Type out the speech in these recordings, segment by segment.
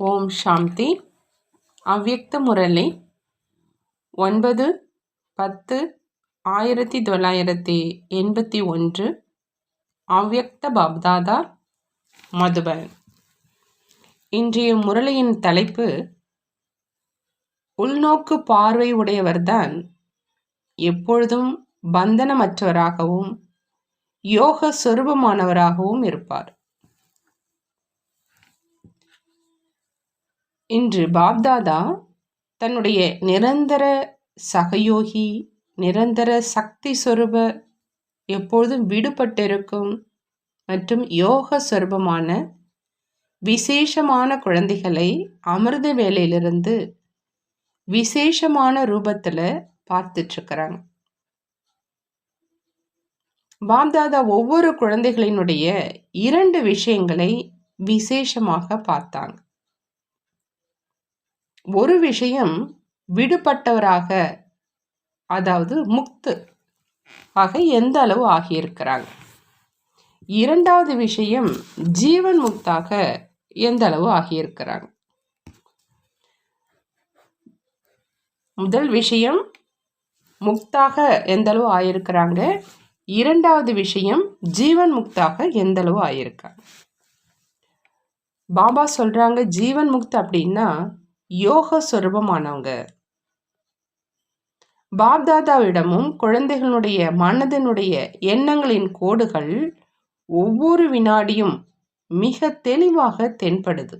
ஓம் சாந்தி. அவ்யக்த முரளி. ஒன்பது பத்து ஆயிரத்தி தொள்ளாயிரத்தி எண்பத்தி ஒன்று. அவ்யக்த பாப்தாதா மதுபன். இன்றைய முரளியின் தலைப்பு உள்நோக்கு பார்வை உடையவர்தான் எப்பொழுதும் பந்தனமற்றவராகவும் யோக சொரூபமானவராகவும் இருப்பார். இன்று பாப்தாதா தன்னுடைய நிரந்தர சகயோகி நிரந்தர சக்தி சொருப எப்பொழுதும் விடுபட்டிருக்கும் மற்றும் யோக சொருபமான விசேஷமான குழந்தைகளை அமிர்த வேலையிலிருந்து விசேஷமான ரூபத்தில் பார்த்துட்ருக்குறாங்க. பாப்தாதா ஒவ்வொரு குழந்தைகளினுடைய இரண்டு விஷயங்களை விசேஷமாக பார்த்தாங்க. ஒரு விஷயம் விடுபட்டவராக அதாவது முக்து ஆக எந்த அளவு ஆகியிருக்கிறாங்க? இரண்டாவது விஷயம் ஜீவன் முக்தாக எந்த அளவு ஆகியிருக்கிறாங்க? முதல் விஷயம் முக்தாக எந்த அளவு ஆயிருக்கிறாங்க இரண்டாவது விஷயம் ஜீவன் முக்தாக எந்த அளவு ஆயிருக்காங்க பாபா சொல்றாங்க ஜீவன் முக்த் அப்படின்னா யோக சுரூபமானவங்க. பாப்தாதாவிடமும் குழந்தைகளுடைய மனதினுடைய எண்ணங்களின் கோடுகள் ஒவ்வொரு வினாடியும் மிக தெளிவாக தென்படுது.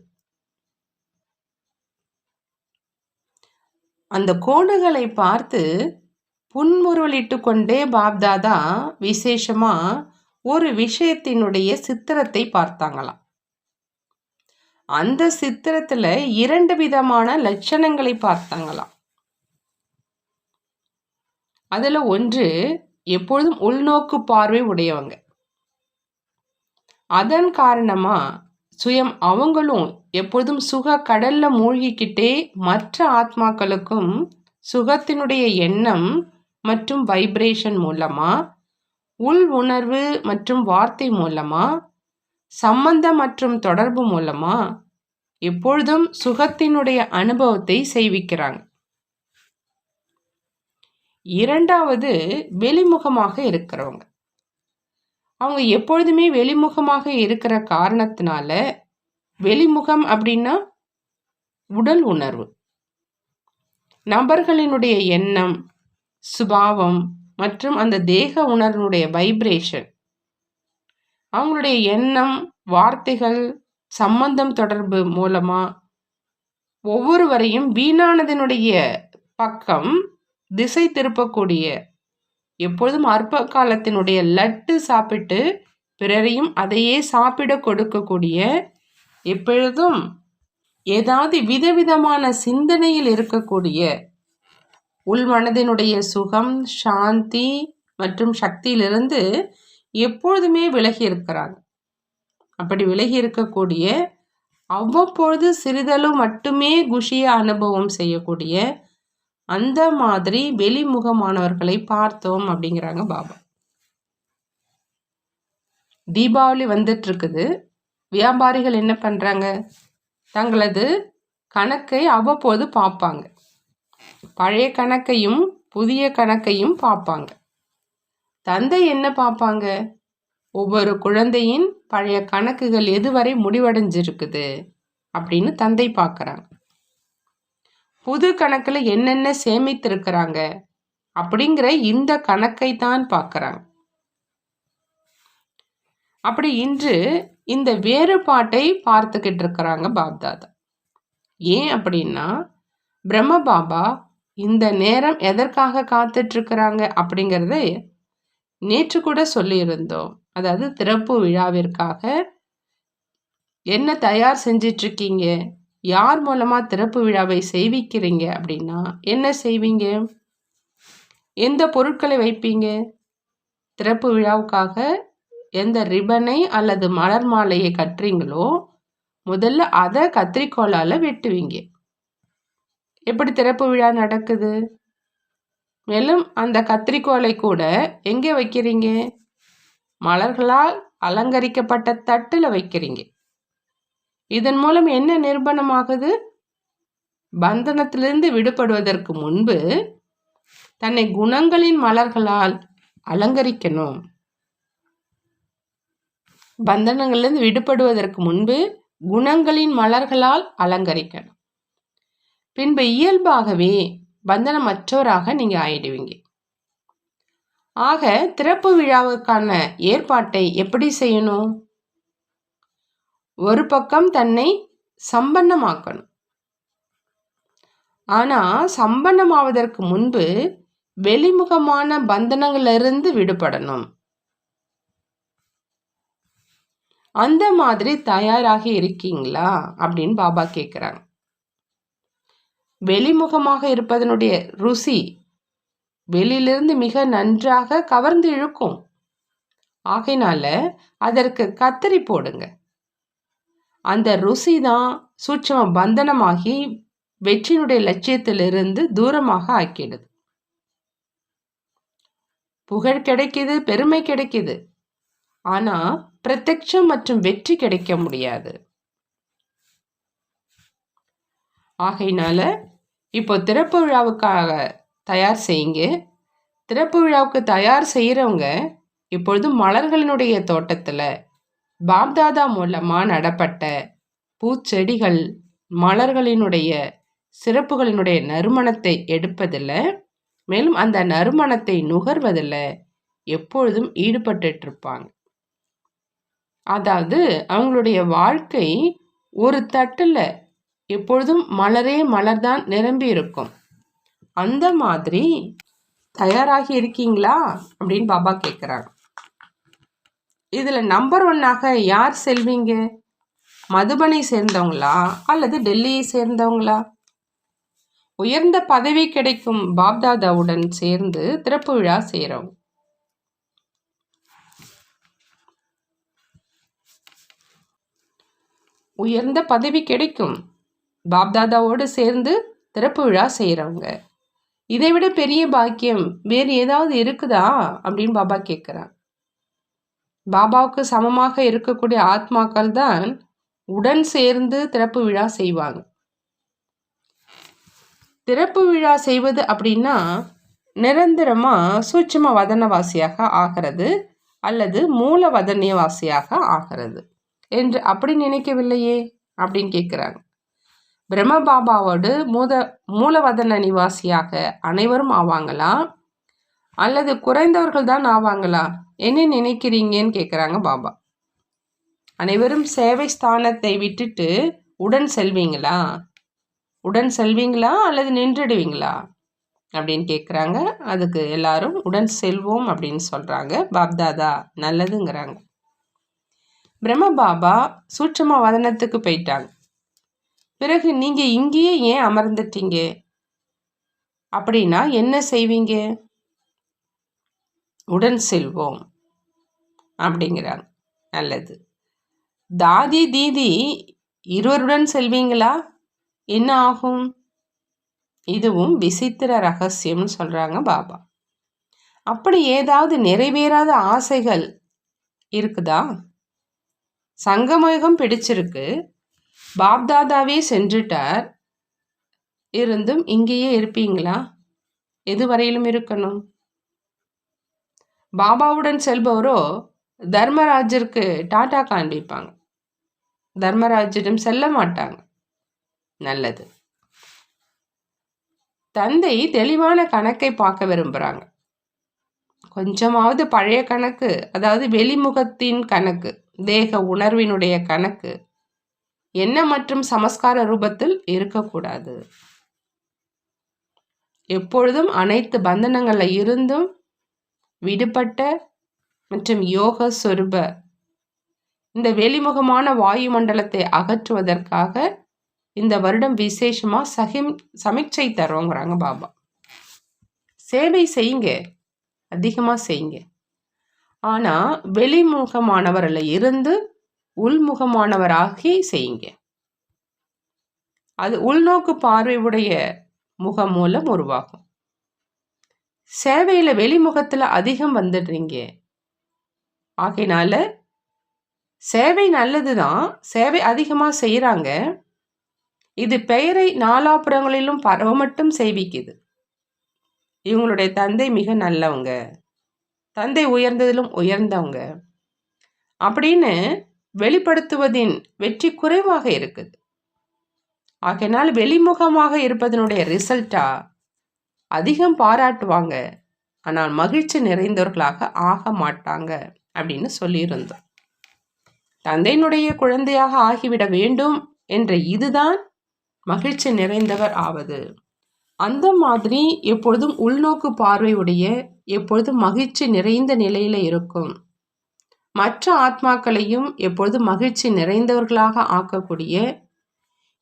அந்த கோடுகளை பார்த்து புன்முறுவலிட்டு கொண்டே பாப்தாதா விசேஷமா ஒரு விஷயத்தினுடைய சித்திரத்தை பார்த்தாங்களாம். அந்த சித்திரத்துல இரண்டு விதமான லட்சணங்களை பார்த்தாங்களாம். அதுல ஒன்று எப்பொழுதும் உள்நோக்கு பார்வை உடையவங்க. அதன் காரணமா சுயம் அவங்களும் எப்பொழுதும் சுக கடல்ல மூழ்கிக்கிட்டே மற்ற ஆத்மாக்களுக்கும் சுகத்தினுடைய எண்ணம் மற்றும் வைப்ரேஷன் மூலமா உள் உணர்வு மற்றும் வார்த்தை மூலமா சம்பந்தம் மற்றும் தொடர்பு மூலமா எப்பொழுதும் சுகத்தினுடைய அனுபவத்தை செய்விக்கிறாங்க. இரண்டாவது வெளிமுகமாக இருக்கிறவங்க. அவங்க எப்பொழுதுமே வெளிமுகமாக இருக்கிற காரணத்தினால வெளிமுகம் அப்படின்னா உடல் உணர்வு. நபர்களினுடைய எண்ணம் சுபாவம் மற்றும் அந்த தேக உணர்வுடைய வைப்ரேஷன் அவங்களுடைய எண்ணம் வார்த்தைகள் சம்பந்தம் தொடர்பு மூலமா ஒவ்வொருவரையும் வீணானதனுடைய பக்கம் திசை திருப்பக்கூடிய எப்பொழுதும் அற்ப காலத்தினுடைய லட்டு சாப்பிட்டு பிறரையும் அதையே சாப்பிட கொடுக்கக்கூடிய எப்பொழுதும் ஏதாவது விதவிதமான சிந்தனையில் இருக்கக்கூடிய உள்மனதினுடைய சுகம் சாந்தி மற்றும் சக்தியிலிருந்து எப்பொழுதுமே விலகி இருக்கிறாங்க. அப்படி விலகி இருக்கக்கூடிய அவ்வப்பொழுது சிறிதளவு மட்டுமே குஷியை அனுபவம் செய்யக்கூடிய அந்த மாதிரி வெளிமுகமானவர்களை பார்த்தோம் அப்படிங்கிறாங்க பாபா. தீபாவளி வந்துட்டு இருக்குது வியாபாரிகள் என்ன பண்ணுறாங்க தங்களது கணக்கை அவ்வப்போது பார்ப்பாங்க. பழைய கணக்கையும் புதிய கணக்கையும் பார்ப்பாங்க. தந்தை என்ன பார்ப்பாங்க? ஒவ்வொரு குழந்தையின் பழைய கணக்குகள் எதுவரை முடிவடைஞ்சிருக்குது? அப்படின்னு தந்தை பார்க்குறாங்க. புது கணக்கில் என்னென்ன சேமித்திருக்கிறாங்க? அப்படிங்கிற இந்த கணக்கை தான் பார்க்குறாங்க. அப்படி இன்று இந்த வேறுபாட்டை பார்த்துக்கிட்டு இருக்கிறாங்க பாப்தாதா. ஏன் அப்படின்னா பிரம்ம பாபா இந்த நேரம் எதற்காக காத்துட்ருக்கிறாங்க அப்படிங்கிறத நேற்று கூட சொல்லியிருந்தோம். அதாவது திறப்பு விழாவிற்காக என்ன தயார் செஞ்சிட்ருக்கீங்க? யார் மூலமாக திறப்பு விழாவை செய்விக்கிறீங்க அப்படின்னா என்ன செய்வீங்க? எந்த பொருட்களை வைப்பீங்க? திறப்பு விழாவுக்காக எந்த ரிபனை அல்லது மலர் மாலையை கட்டுறீங்களோ முதல்ல அதை கத்திரிக்கோளால் வெட்டுவீங்க. எப்படி திறப்பு விழா நடக்குது? மேலும் அந்த கத்திரிக்கோலை கூட எங்கே வைக்கிறீங்க? மலர்களால் அலங்கரிக்கப்பட்ட தட்டில் வைக்கிறீங்க. இதன் மூலம் என்ன நிர்பணமாகுது? பந்தனத்திலிருந்து விடுபடுவதற்கு முன்பு தன்னை குணங்களின் மலர்களால் அலங்கரிக்கணும். பந்தனங்கள்லேருந்து விடுபடுவதற்கு முன்பு குணங்களின் மலர்களால் அலங்கரிக்கணும். பின்பு இயல்பாகவே பந்தனமற்றவராக நீங்கள் ஆயிடுவீங்க. ஆக திறப்பு விழாவுக்கான ஏற்பாட்டை எப்படி செய்யணும்? ஒரு பக்கம் தன்னை சம்பன்னமாக்கணும். ஆனால் சம்பன்னமாவதற்கு முன்பு வெளிமுகமான பந்தனங்களிலிருந்து விடுபடணும். அந்த மாதிரி தயாராகி இருக்கீங்களா? அப்படின்னு பாபா கேட்குறாங்க வெளிமுகமாக இருப்பதனுடைய ருசி வெளியிலிருந்து மிக நன்றாக கவர்ந்து இழுக்கும். ஆகையினால அதற்கு கத்தரி போடுங்க. அந்த ருசி தான் சூட்சம பந்தனமாகி வெற்றியினுடைய லட்சியத்திலிருந்து தூரமாக ஆக்கிடுது புகழ் கிடைக்கிது பெருமை கிடைக்கிது. ஆனா பிரத்யட்சம் மற்றும் வெற்றி கிடைக்க முடியாது. ஆகையினால இப்போ திறப்பு விழாவுக்காக தயார் செய்யுங்க. திறப்பு விழாவுக்கு தயார் செய்கிறவங்க இப்பொழுது மலர்களினுடைய தோட்டத்தில் பாப்தாதா மூலமாக நடப்பட்ட பூச்செடிகள் மலர்களினுடைய சிறப்புகளினுடைய நறுமணத்தை எடுப்பதில் மேலும் அந்த நறுமணத்தை நுகர்வதில் எப்பொழுதும் ஈடுபட்டு இருப்பாங்க அதாவது அவங்களுடைய வாழ்க்கை ஒரு தட்டில் எப்பொழுதும் மலரே மலர்தான் நிரம்பி இருக்கும். அந்த மாதிரி தயாராகி இருக்கீங்களா? அப்படின்னு பாபா கேட்குறாங்க இதில் நம்பர் ஒன்னாக யார் செல்வீங்க? மதுபனை சேர்ந்தவங்களா? அல்லது டெல்லியை சேர்ந்தவங்களா? உயர்ந்த பதவி கிடைக்கும் பாப்தாதாவுடன் சேர்ந்து திறப்பு விழா செய்கிறவங்க உயர்ந்த பதவி கிடைக்கும். பாப்தாதாவோடு சேர்ந்து திறப்பு விழா செய்கிறவங்க இதை விட பெரிய பாக்கியம் வேறு ஏதாவது இருக்குதா? அப்படின்னு பாபா கேட்குறான் பாபாவுக்கு சமமாக இருக்கக்கூடிய ஆத்மாக்கள் தான் உடன் சேர்ந்து திறப்பு விழா செய்வாங்க. திறப்பு விழா செய்வது அப்படின்னா நிரந்தரமாக சூட்சம வதனவாசியாக ஆகிறது அல்லது மூல வதனியவாசியாக ஆகிறது. என்று அப்படி நினைக்கவில்லையே? அப்படின்னு கேட்குறாங்க. பிரம்மபாபாவோட மூத மூலவதன நிவாசியாக அனைவரும் ஆவாங்களா? அல்லது குறைந்தவர்கள் தான் ஆவாங்களா? என்ன நினைக்கிறீங்கன்னு கேட்குறாங்க பாபா. அனைவரும் சேவை ஸ்தானத்தை விட்டுட்டு உடன் செல்வீங்களா? உடன் செல்வீங்களா? அல்லது நின்றுடுவீங்களா? அப்படின்னு கேட்குறாங்க அதுக்கு எல்லாரும் உடன் செல்வோம் அப்படின்னு சொல்கிறாங்க பாப்தாதா நல்லதுங்கிறாங்க. பிரம்ம பாபா சூட்சம வதனத்துக்கு போயிட்டாங்க. பிறகு நீங்கள் இங்கேயே ஏன் அமர்ந்துட்டீங்க? அப்படின்னா என்ன செய்வீங்க? உடன் செல்வோம். அப்படிங்கிறாங்க. நல்லது. தாதி தீதி இருவருடன் செல்வீங்களா? என்ன ஆகும்? இதுவும் விசித்திர ரகசியம்னு சொல்கிறாங்க பாபா. அப்படி ஏதாவது நிறைவேறாத ஆசைகள் இருக்குதா? சங்கமயுகம் பிடிச்சிருக்கு. பாப்தாதாவே சென்றுட்டார். இருந்தும் இங்கேயே இருப்பீங்களா? எது வரையிலும் இருக்கணும். பாபாவுடன் செல்பவரோ தர்மராஜருக்கு டாடா காண்பிப்பாங்க தர்மராஜிடம் செல்ல மாட்டாங்க. நல்லது. தந்தை தெளிவான கணக்கை பார்க்க விரும்புகிறாங்க கொஞ்சமாவது பழைய கணக்கு அதாவது வெளிமுகத்தின் கணக்கு தேக உணர்வினுடைய கணக்கு என்ன மற்றும் சமஸ்கார ரூபத்தில் இருக்கக்கூடாது? எப்பொழுதும் அனைத்து பந்தனங்களில் இருந்தும் விடுபட்ட மற்றும் யோக சொருப இந்த வெளிமுகமான வாயுமண்டலத்தை அகற்றுவதற்காக இந்த வருடம் விசேஷமாக சகிம் சமீட்சை தருவோங்கிறாங்க பாபா. சேவை செய்யுங்க அதிகமாக செய்யுங்க. ஆனால் வெளிமுகமானவரில் இருந்து உள்முகமானவராகி செய்யுங்க. அது உள்நோக்கு பார்வை உடைய முகம் மூலம் உருவாகும். சேவையில் வெளிமுகத்தில் அதிகம் வந்துடுறீங்க. ஆகையினால சேவை நல்லது தான் சேவை அதிகமாக செய்கிறாங்க இது பெயரை நாலாபுறங்களிலும் பரவ மட்டும் செய்விக்குது. இவங்களுடைய தந்தை மிக நல்லவங்க. தந்தை உயர்ந்ததிலும் உயர்ந்தவங்க. அப்படின்னு வெளிப்படுத்துவதின் வெற்றி குறைவாக இருக்குது. ஆகையினால் வெளிமுகமாக இருப்பதனுடைய ரிசல்ட்டா அதிகம் பாராட்டுவாங்க. ஆனால் மகிழ்ச்சி நிறைந்தவர்களாக ஆக மாட்டாங்க அப்படின்னு சொல்லியிருந்தோம். தந்தையினுடைய குழந்தையாக ஆகிவிட வேண்டும் என்ற இதுதான் மகிழ்ச்சி நிறைந்தவர் ஆவது. அந்த மாதிரி எப்பொழுதும் உள்நோக்கு பார்வையுடைய எப்பொழுதும் மகிழ்ச்சி நிறைந்த நிலையில் இருக்கும். மற்ற ஆத்மாக்களையும் எப்பொழுதும் மகிழ்ச்சி நிறைந்தவர்களாக ஆக்கக்கூடிய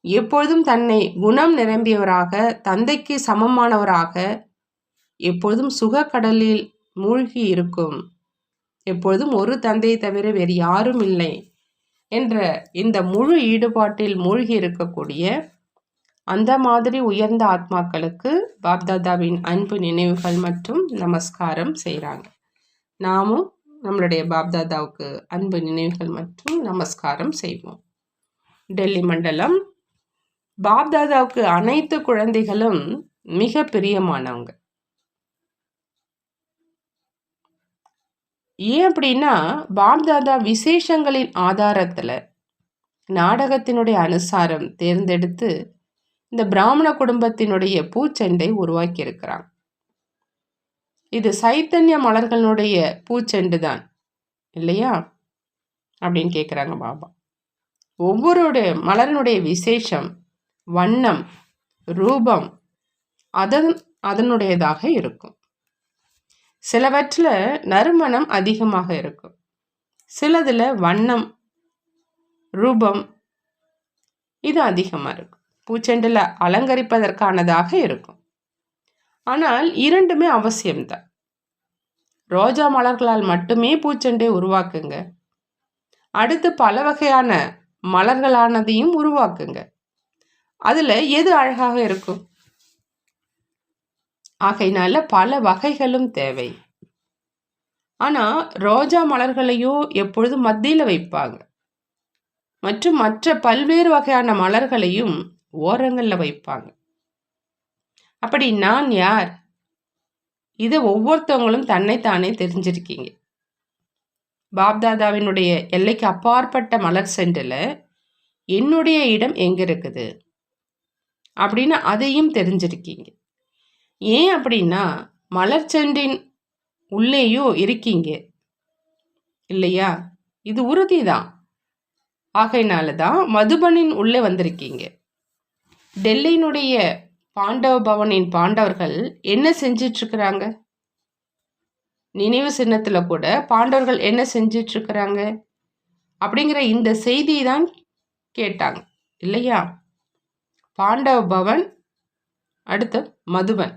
எப்பொழுதும் தன்னை குணம் நிரம்பியவராக தந்தைக்கு சமமானவராக எப்பொழுதும் சுகக்கடலில் மூழ்கி இருக்கும். எப்பொழுதும் ஒரு தந்தையை தவிர வேறு யாரும் இல்லை என்ற இந்த முழு ஈடுபாட்டில் மூழ்கி இருக்கக்கூடிய அந்த மாதிரி உயர்ந்த ஆத்மாக்களுக்கு பாப்தாதாவின் அன்பு நினைவுகள் மற்றும் நமஸ்காரம் செய்கிறாங்க. நாமும் நம்மளுடைய பாப்தாதாவுக்கு அன்பு நினைவுகள் மற்றும் நமஸ்காரம் செய்வோம். டெல்லி மண்டலம். பாப்தாதாவுக்கு அனைத்து குழந்தைகளும் மிக பிரியமானவங்க. ஏன் அப்படின்னா பாப்தாதா விசேஷங்களின் ஆதாரத்தில் நாடகத்தினுடைய அனுசாரம் தேர்ந்தெடுத்து இந்த பிராமண குடும்பத்தினுடைய பூச்செண்டை உருவாக்கியிருக்கிறாங்க. இது சைத்தன்ய மலர்களுடைய பூச்செண்டு தான் இல்லையா? அப்படின்னு கேட்குறாங்க பாபா. ஒவ்வொருடைய மலரினுடைய விசேஷம் வண்ணம் ரூபம் அதன் அதனுடையதாக இருக்கும். சிலவற்றில் நறுமணம் அதிகமாக இருக்கும். சிலதில் வண்ணம் ரூபம் இது அதிகமாக இருக்கும். பூச்செண்டில் அலங்கரிப்பதற்கானதாக இருக்கும். ஆனால் இரண்டுமே அவசியம்தான். ரோஜா மலர்களால் மட்டுமே பூச்செண்டை உருவாக்குங்க. அடுத்து பல வகையான மலர்களானதையும் உருவாக்குங்க. அதில் எது அழகாக இருக்கும்? ஆகையினால பல வகைகளும் தேவை. ஆனால் ரோஜா மலர்களையும் எப்பொழுதும் மத்தியில் வைப்பாங்க? மற்றும் மற்ற பல்வேறு வகையான மலர்களையும் ஓரங்களில் வைப்பாங்க. அப்படி நான் யார்? இதை ஒவ்வொருத்தவங்களும் தன்னைத்தானே தெரிஞ்சிருக்கீங்க. பாப்தாதாவினுடைய எல்லைக்கு அப்பாற்பட்ட மலர் சென்றில் என்னுடைய இடம் எங்கே இருக்குது? அப்படின்னு அதையும் தெரிஞ்சிருக்கீங்க. ஏன் அப்படின்னா மலர் சென்றின் உள்ளேயும் இருக்கீங்க. இல்லையா? இது உறுதி தான் ஆகையினால தான் மதுபனின் உள்ளே வந்திருக்கீங்க. டெல்லியினுடைய பாண்டவ பவனின் பாண்டவர்கள் என்ன செஞ்சிட்ருக்கிறாங்க? நினைவு சின்னத்தில் கூட பாண்டவர்கள் என்ன செஞ்சிட்ருக்கிறாங்க? அப்படிங்கிற இந்த செய்தி தான் கேட்டாங்க. இல்லையா? பாண்டவ பவன் அடுத்து மதுவன்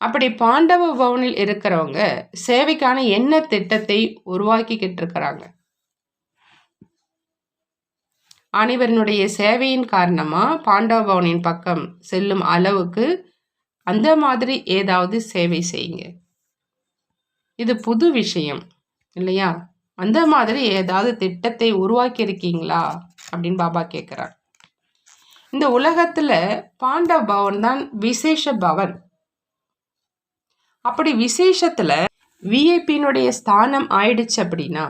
அப்படி பாண்டவ பவனில் இருக்கிறவங்க சேவைக்கான என்ன திட்டத்தை உருவாக்கிக்கிட்டு இருக்கிறாங்க அனைவரினுடைய சேவையின் காரணமாக பாண்டவ பவனின் பக்கம் செல்லும் அளவுக்கு அந்த மாதிரி ஏதாவது சேவை செய்யுங்க. இது புது விஷயம் இல்லையா? அந்த மாதிரி ஏதாவது திட்டத்தை உருவாக்கி இருக்கீங்களா அப்படின்னு பாபா கேட்குறார் இந்த உலகத்தில் பாண்டவ பவன் தான் விசேஷ பவன். அப்படி விசேஷத்தில் விஐபியினுடைய ஸ்தானம் ஆயிடுச்சு அப்படின்னா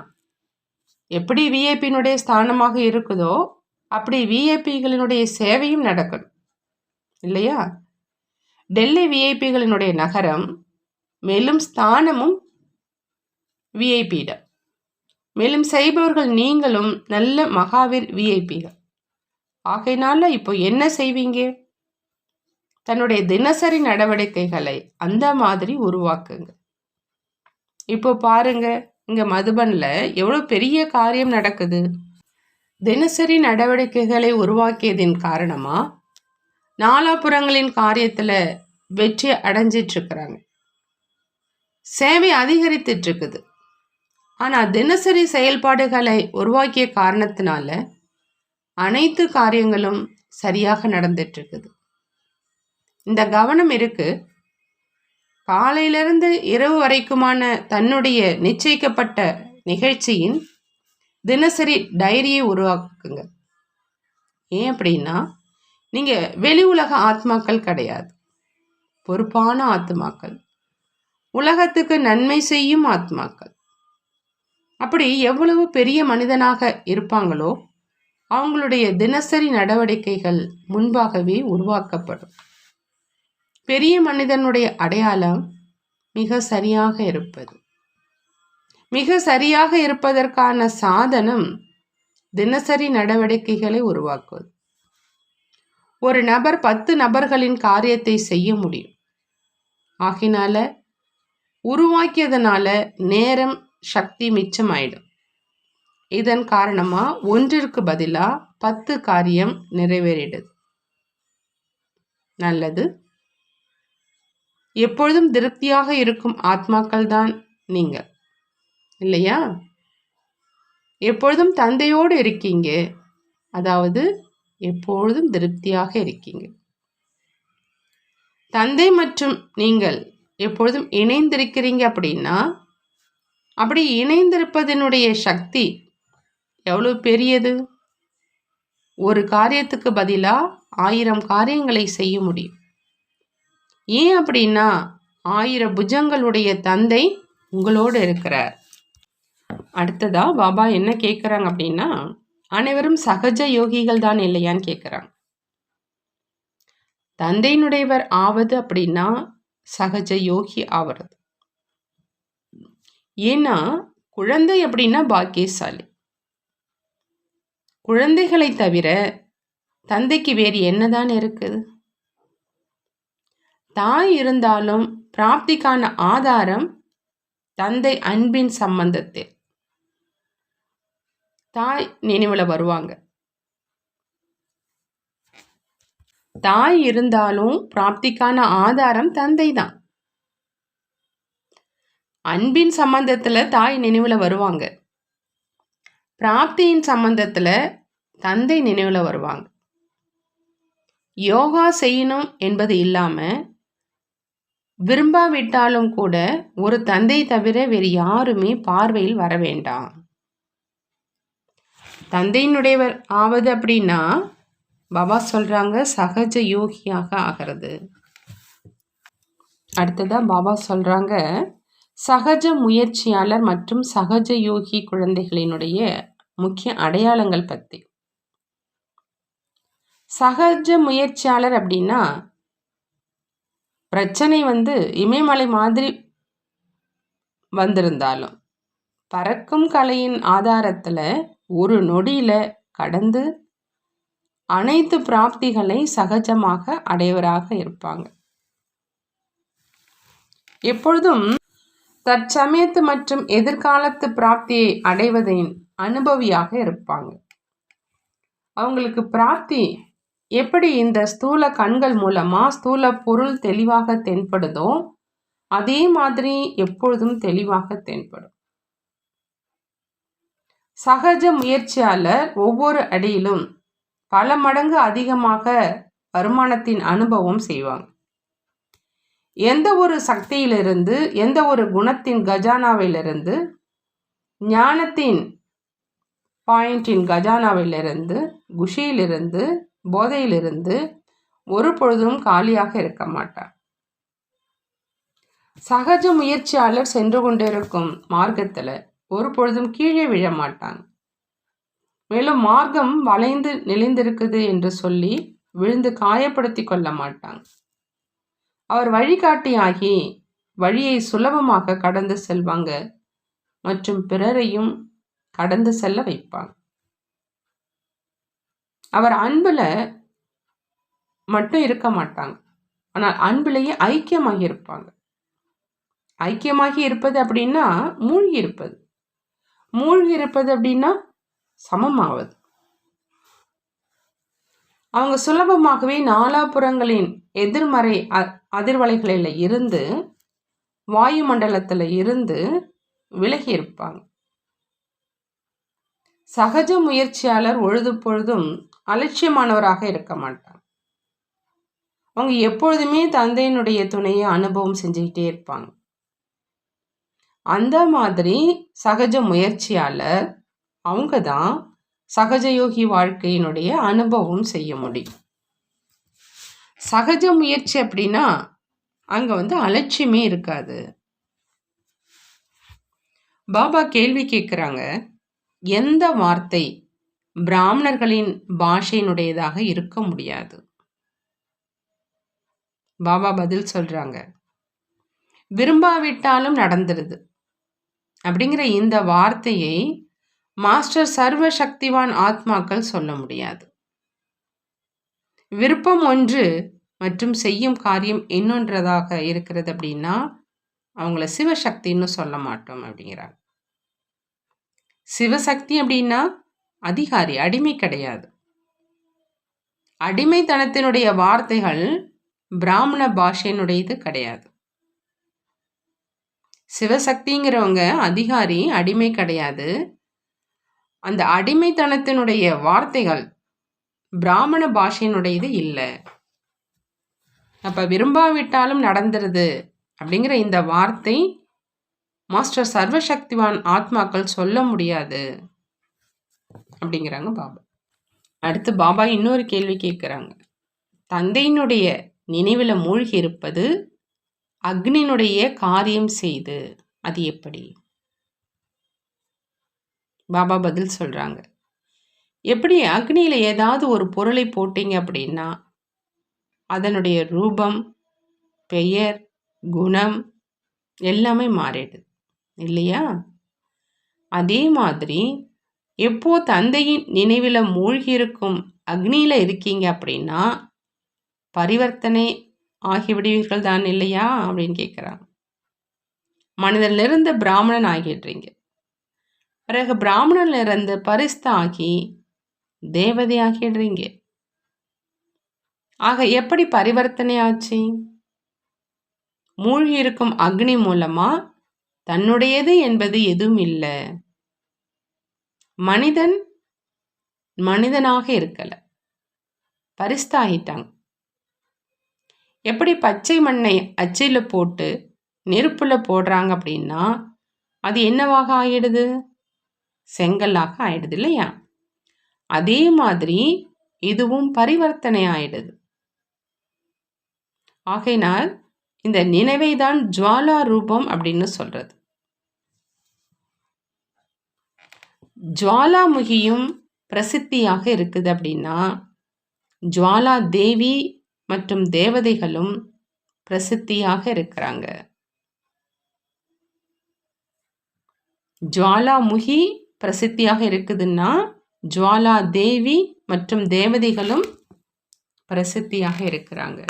எப்படி விஐபியினுடைய ஸ்தானமாக இருக்குதோ அப்படி விஐபிகளினுடைய சேவையும் நடக்கணும். இல்லையா? டெல்லி விஐபிகளினுடைய நகரம் மேலும் ஸ்தானமும் விஐபியிடம் மேலும் செய்பவர்கள் நீங்களும் நல்ல மகாவீர் விஐபிகள் ஆகையினால இப்போ என்ன செய்வீங்க? தன்னுடைய தினசரி நடவடிக்கைகளை அந்த மாதிரி உருவாக்குங்க. இப்போ பாருங்க இங்கே மதுபனில் எவ்வளோ பெரிய காரியம் நடக்குது? தினசரி நடவடிக்கைகளை உருவாக்கியதின் காரணமாக நாலாபுறங்களின் காரியத்தில் வெற்றி அடைஞ்சிட்டுருக்குறாங்க. சேவை அதிகரித்துட்ருக்குது ஆனால் தினசரி செயல்பாடுகளை உருவாக்கிய காரணத்தினால அனைத்து காரியங்களும் சரியாக நடந்துட்டுருக்குது. இந்த கவனம் இருக்குது காலையிலிருந்து இரவு வரைக்குமான தன்னுடைய நிச்சயிக்கப்பட்ட நிகழ்ச்சியின் தினசரி டைரியை உருவாக்குங்க. ஏன் அப்படின்னா நீங்கள் வெளி உலக ஆத்மாக்கள் கிடையாது. பொறுப்பான ஆத்மாக்கள். உலகத்துக்கு நன்மை செய்யும் ஆத்மாக்கள். அப்படி எவ்வளவு பெரிய மனிதனாக இருப்பாங்களோ அவங்களுடைய தினசரி நடவடிக்கைகள் முன்பாகவே உருவாக்கப்படும். பெரிய மனிதனுடைய அடையாளம் மிக சரியாக இருப்பது. மிக சரியாக இருப்பதற்கான சாதனம் தினசரி நடவடிக்கைகளை உருவாக்குவது. ஒரு நபர் பத்து நபர்களின் காரியத்தை செய்ய முடியும். ஆகினால உருவாக்கியதனால நேரம் சக்தி மிச்சமாயிடும். இதன் காரணமா ஒன்றிற்கு பதிலாக பத்து காரியம் நிறைவேறிடுது. நல்லது. எப்பொழுதும் திருப்தியாக இருக்கும் ஆத்மாக்கள் தான் நீங்கள் இல்லையா? எப்பொழுதும் தந்தையோடு இருக்கீங்க. அதாவது எப்பொழுதும் திருப்தியாக இருக்கீங்க. தந்தை மற்றும் நீங்கள் எப்பொழுதும் இணைந்திருக்கிறீங்க அப்படின்னா அப்படி இணைந்திருப்பதனுடைய சக்தி எவ்வளவு பெரியது? ஒரு காரியத்துக்கு பதிலாக ஆயிரம் காரியங்களை செய்ய முடியும். ஏன் அப்படின்னா ஆயிரம் புஜங்களுடைய தந்தை உங்களோடு இருக்கிறார். அடுத்ததா பாபா என்ன கேட்குறாங்க அப்படின்னா அனைவரும் சகஜ யோகிகள் தான் இல்லையான்னு கேட்குறாங்க. தந்தையினுடையவர் ஆவது அப்படின்னா சகஜ யோகி ஆவறது. ஏன்னா குழந்தை அப்படின்னா பாக்கியசாலி. குழந்தைகளை தவிர தந்தைக்கு வேறு என்னதான் இருக்குது? தாய் இருந்தாலும் பிராப்திக்கான ஆதாரம் தந்தை அன்பின் சம்பந்தத்தில். தாய் நினைவில் வருவாங்க. தாய் இருந்தாலும் பிராப்திக்கான ஆதாரம் தந்தை தான். அன்பின் சம்பந்தத்தில் தாய் நினைவில் வருவாங்க. பிராப்தியின் சம்பந்தத்தில் தந்தை நினைவில் வருவாங்க. யோகா செய்யணும் என்பது இல்லாமல் விரும்பாவிட்டாலும் கூட ஒரு தந்தை தவிர வேறு யாருமே பார்வையில் வர வேண்டாம். தந்தையினுடையவர் ஆவது அப்படின்னா பாபா சொல்கிறாங்க சகஜ யோகியாக ஆகிறது. அடுத்ததாக பாபா சொல்கிறாங்க சகஜ முயற்சியாளர் மற்றும் சகஜ யோகி குழந்தைகளினுடைய முக்கிய அடையாளங்கள் பற்றி சகஜ முயற்சியாளர் அப்படின்னா பிரச்சனை வந்து இமயமலை மாதிரி வந்திருந்தாலும் பறக்கும் கலையின் ஆதாரத்தில் ஒரு நொடியில் கடந்து அனைத்து பிராப்திகளை சகஜமாக அடையவராக இருப்பாங்க. எப்பொழுதும் தற்சமயத்து மற்றும் எதிர்காலத்து பிராப்தியை அடைவதின் அனுபவியாக இருப்பாங்க. அவங்களுக்கு பிராப்தி எப்படி இந்த ஸ்தூல கண்கள் மூலமாக ஸ்தூல பொருள் தெளிவாக தென்படுதோ அதே மாதிரி எப்பொழுதும் தெளிவாக தென்படும். சகஜ முயற்சியாளர் ஒவ்வொரு அடியிலும் பல மடங்கு அதிகமாக வருமானத்தின் அனுபவம் செய்வாங்க. எந்த ஒரு சக்தியிலிருந்து எந்த ஒரு குணத்தின் கஜானாவிலிருந்து ஞானத்தின் பாயிண்டின் கஜானாவிலிருந்து குஷியிலிருந்து போதையிலிருந்து ஒரு பொழுதும் காலியாக இருக்க மாட்டார். சகஜ முயற்சியாளர் சென்று கொண்டிருக்கும் மார்க்கத்தில் ஒரு பொழுதும் கீழே விழ மாட்டாங்க மேலும் மார்க்கம் வளைந்து நெளிந்திருக்குது என்று சொல்லி விழுந்து காயப்படுத்தி கொள்ள மாட்டாங்க அவர் வழிகாட்டியாகி வழியை சுலபமாக கடந்து செல்வாங்க மற்றும் பிறரையும் கடந்து செல்ல வைப்பாங்க அவர் அன்பில் மட்டும் இருக்க மாட்டாங்க. ஆனால் அன்பிலேயே ஐக்கியமாகி இருப்பாங்க. ஐக்கியமாகி இருப்பது அப்படின்னா மூழ்கி இருப்பது. மூழ்கி இருப்பது அப்படின்னா சமமாவது. அவங்க சுலபமாகவே நாலாபுறங்களின் எதிர்மறை அதிர்வலைகளில் இருந்து வாயுமண்டலத்தில் இருந்து விலகி இருப்பாங்க. சகஜ முயற்சியாளர் பொழுதும் அலட்சியமானவராக இருக்க மாட்டாங்க அவங்க எப்பொழுதுமே தந்தையினுடைய துணையை அனுபவம் செஞ்சுக்கிட்டே இருப்பாங்க. அந்த மாதிரி சகஜ முயற்சியால் அவங்க தான் சகஜயோகி வாழ்க்கையினுடைய அனுபவம் செய்ய முடியும். சகஜ முயற்சி அப்படின்னா அங்கே வந்து அலட்சியமே இருக்காது. பாபா கேள்வி கேட்குறாங்க எந்த வார்த்தை பிராமணர்களின் பாஷையினுடையதாக இருக்க முடியாது. பாபா பதில் சொல்றாங்க. விரும்பாவிட்டாலும் நடந்துருது. அப்படிங்கிற இந்த வார்த்தையை மாஸ்டர் சர்வ சக்திவான் ஆத்மாக்கள் சொல்ல முடியாது. விருப்பம் ஒன்று மற்றும் செய்யும் காரியம் இன்னொன்றதாக இருக்கிறது அப்படின்னா அவங்கள சிவசக்தின்னு சொல்ல மாட்டோம் அப்படிங்கிறாங்க. சிவசக்தி அப்படின்னா அதிகாரி அடிமை கிடையாது. அடிமைத்தனத்தினுடைய வார்த்தைகள் பிராமண பாஷையினுடையது கிடையாது. சிவசக்திங்கிறவங்க அதிகாரி அடிமை கிடையாது. அந்த அடிமைத்தனத்தினுடைய வார்த்தைகள் பிராமண பாஷையினுடையது இல்லை. அப்போ விரும்பாவிட்டாலும் நடந்துருது அப்படிங்கிற இந்த வார்த்தை மாஸ்டர் சர்வசக்திவான் ஆத்மாக்கள் சொல்ல முடியாது. அப்படிங்கிறாங்க பாபா. அடுத்து பாபா இன்னொரு கேள்வி கேட்குறாங்க. தந்தையினுடைய நினைவில் மூழ்கி இருப்பது அக்னியினுடைய காரியம் செய்து அது எப்படி? பாபா பதில் சொல்கிறாங்க எப்படி அக்னியில் ஏதாவது ஒரு பொருளை போட்டீங்க அப்படின்னா அதனுடைய ரூபம் பெயர் குணம் எல்லாமே மாறிடுது. இல்லையா? அதே மாதிரி எப்போ தந்தையின் நினைவில் மூழ்கியிருக்கும் அக்னியில் இருக்கீங்க அப்படின்னா பரிவர்த்தனை ஆகிவிடுவீர்கள் தான் இல்லையா? அப்படின்னு கேட்குறாங்க மனிதனிலிருந்து பிராமணன் ஆகிடுறீங்க. பிறகு பிராமணனிலிருந்து இருந்து ஆகி தேவதை ஆகிடுறீங்க. ஆக எப்படி பரிவர்த்தனை ஆச்சு? மூழ்கி இருக்கும் அக்னி மூலமா தன்னுடையது என்பது எதுவும் இல்லை. மனிதன் மனிதனாக இருக்கலை. பரிஸ்தாகிட்டாங்க எப்படி பச்சை மண்ணை அச்சில் போட்டு நெருப்பில் போடுறாங்க அப்படின்னா அது என்னவாக ஆயிடுது? செங்கல்லாக ஆயிடுது இல்லையா? அதே மாதிரி இதுவும் பரிவர்த்தனை ஆயிடுது. ஆகையினால் இந்த நினைவை தான் ஜுவாலா ரூபம் அப்படின்னு சொல்றது. ஜுவாலாமுகியும் பிரசித்தியாக இருக்குது அப்படின்னா ஜுவாலா தேவி மற்றும் தேவதைகளும் பிரசித்தியாக இருக்கிறாங்க. ஜுவாலாமுகி பிரசித்தியாக இருக்குதுன்னா ஜுவாலா தேவி மற்றும் தேவதைகளும் பிரசித்தியாக இருக்கிறாங்க.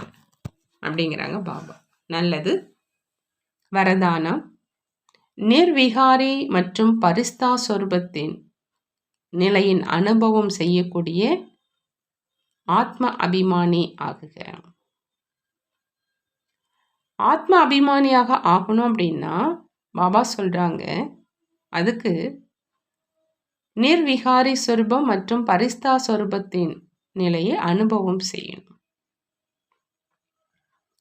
அப்படிங்கிறாங்க பாபா. நல்லது. வரதானம். நிர்விகாரி மற்றும் பரிஸ்தா சொருபத்தின் நிலையின் அனுபவம் செய்யக்கூடிய ஆத்ம அபிமானி ஆகுக. ஆத்ம அபிமானியாக ஆகணும் அப்படின்னா பாபா சொல்கிறாங்க அதுக்கு நிர்விகாரி சொருபம் மற்றும் பரிஸ்தா சொருபத்தின் நிலையை அனுபவம் செய்யணும்.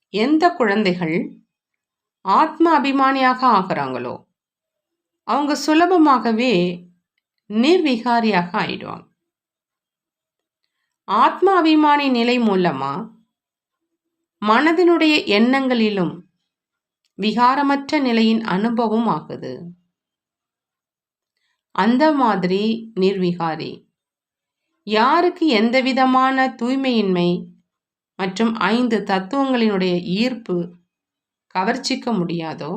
எந்த குழந்தைகள் ஆத்ம அபிமானியாக ஆகிறாங்களோ அவங்க சுலபமாகவே நிர்விகாரியாக ஆயிடுவாங்க. ஆத்ம அபிமானி நிலை மூலமா மனதினுடைய எண்ணங்களிலும் விகாரமற்ற நிலையின் அனுபவம் ஆகுது. அந்த மாதிரி நிர்விகாரி யாருக்கு எந்த விதமான தூய்மையின்மை மற்றும் ஐந்து தத்துவங்களினுடைய ஈர்ப்பு கவர்ச்சிக்க முடியாதோ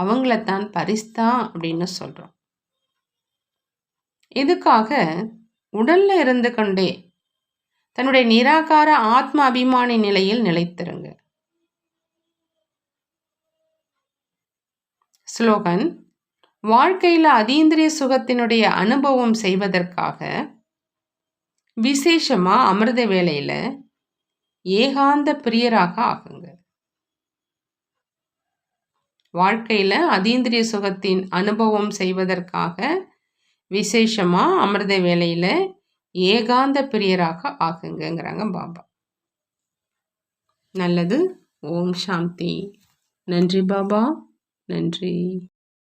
அவங்களத்தான் பரிஸ்தா அப்படின்னு சொல்கிறோம் இதுக்காக உடல்ல இருந்து கொண்டே தன்னுடைய நிராகார ஆத்ம அபிமானி நிலையில் நிலைத்திருங்க. ஸ்லோகன் வாழ்க்கையில் அதீந்திரிய சுகத்தினுடைய அனுபவம் செய்வதற்காக விசேஷமாக அமிர்த வேலையில் ஏகாந்த பிரியராக ஆகுங்க. வாழ்க்கையில் அதீந்திரிய சுகத்தின் அனுபவம் செய்வதற்காக விசேஷமாக அமிர்த வேலையில் ஏகாந்த பிரியராக ஆகுங்கிறாங்க பாபா. நல்லது. ஓம் சாந்தி. நன்றி பாபா. நன்றி.